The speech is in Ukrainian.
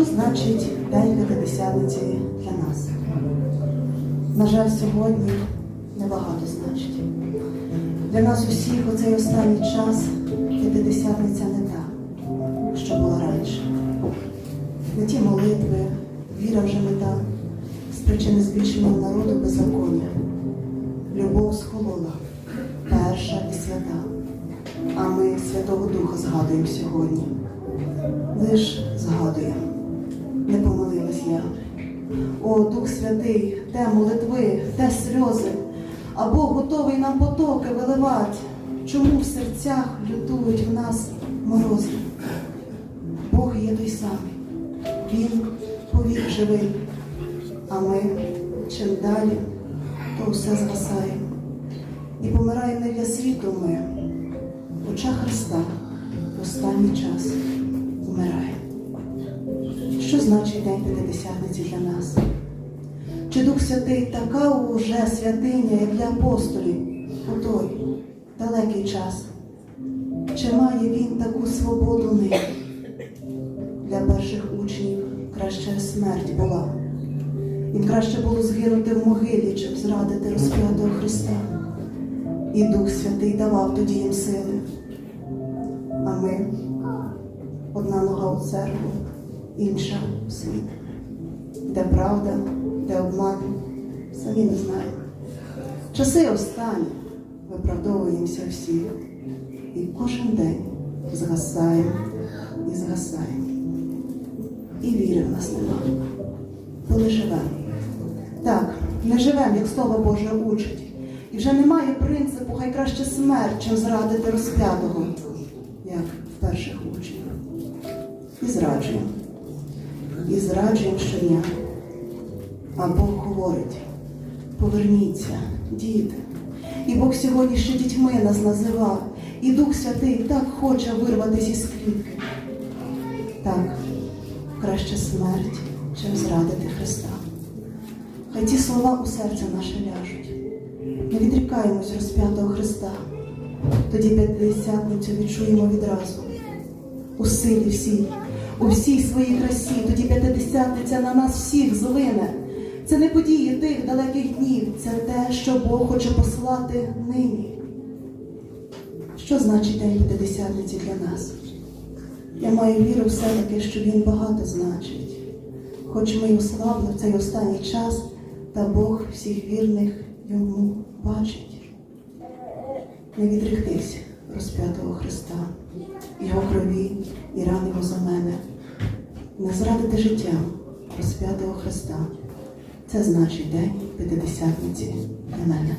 Що значить День П'ятидесятниці для нас? На жаль, сьогодні небагато значить. Для нас усіх у цей останній час П'ятидесятниця не та, що була раніше. Не ті молитви, віра вже не та, з причини збільшення народу беззаконня. Любов схолола, перша і свята. А ми Святого Духа згадуємо сьогодні. Лиш згадуємо, не помилилась я. О, Дух Святий, де молитви, де сльози, а Бог готовий нам потоки виливати. Чому в серцях лютують в нас морози? Бог є той самий, Він повік живий, а ми чим далі, то все згасаємо. І помираємо не для світу ми, в очах Христа в останній час вмирає. Значить День П'ятидесятниці для нас? Чи Дух Святий така уже святиня, як для апостолів у той далекий час? Чи має він таку свободу нині? Для перших учнів краще смерть була. Їм краще було згинути в могилі, чим зрадити розп'ятого Христа. І Дух Святий давав тоді їм сили. А ми одна нога у церкву, інша світ. Де правда, де обман, самі не знаємо. Часи останні виправдовуємося всі, і кожен день згасаємо і згасаємо. І віри в нас нема, коли живемо. Так, не живемо, як Слово Боже учить. І вже немає принципу, хай краще смерть, чим зрадити розп'ятого, як в перших учнів. І зраджуємо. І зраджуємо щодня. А Бог говорить: поверніться, діти. І Бог сьогодні ще дітьми нас називав. І Дух Святий так хоче вирватися із клітки. Так, краще смерть, чим зрадити Христа. Хай ті слова у серце наше ляжуть. Не відрікаємось розп'ятого Христа. Тоді п'ятдесятницю відчуємо відразу. У силі всій, у всій своїй красі, тоді п'ятидесятниця на нас всіх злине. Це не події тих далеких днів, це те, що Бог хоче послати нині. Що значить День П'ятидесятниці для нас? Я маю віру все-таки, що він багато значить. Хоч ми й ослабли в цей останній час, та Бог всіх вірних йому бачить. Не відректись розп'ятого Христа, Його крові і ранимо за мене. Не зрадити життя розп'ятого Христа. Це значить День П'ятидесятниці для мене.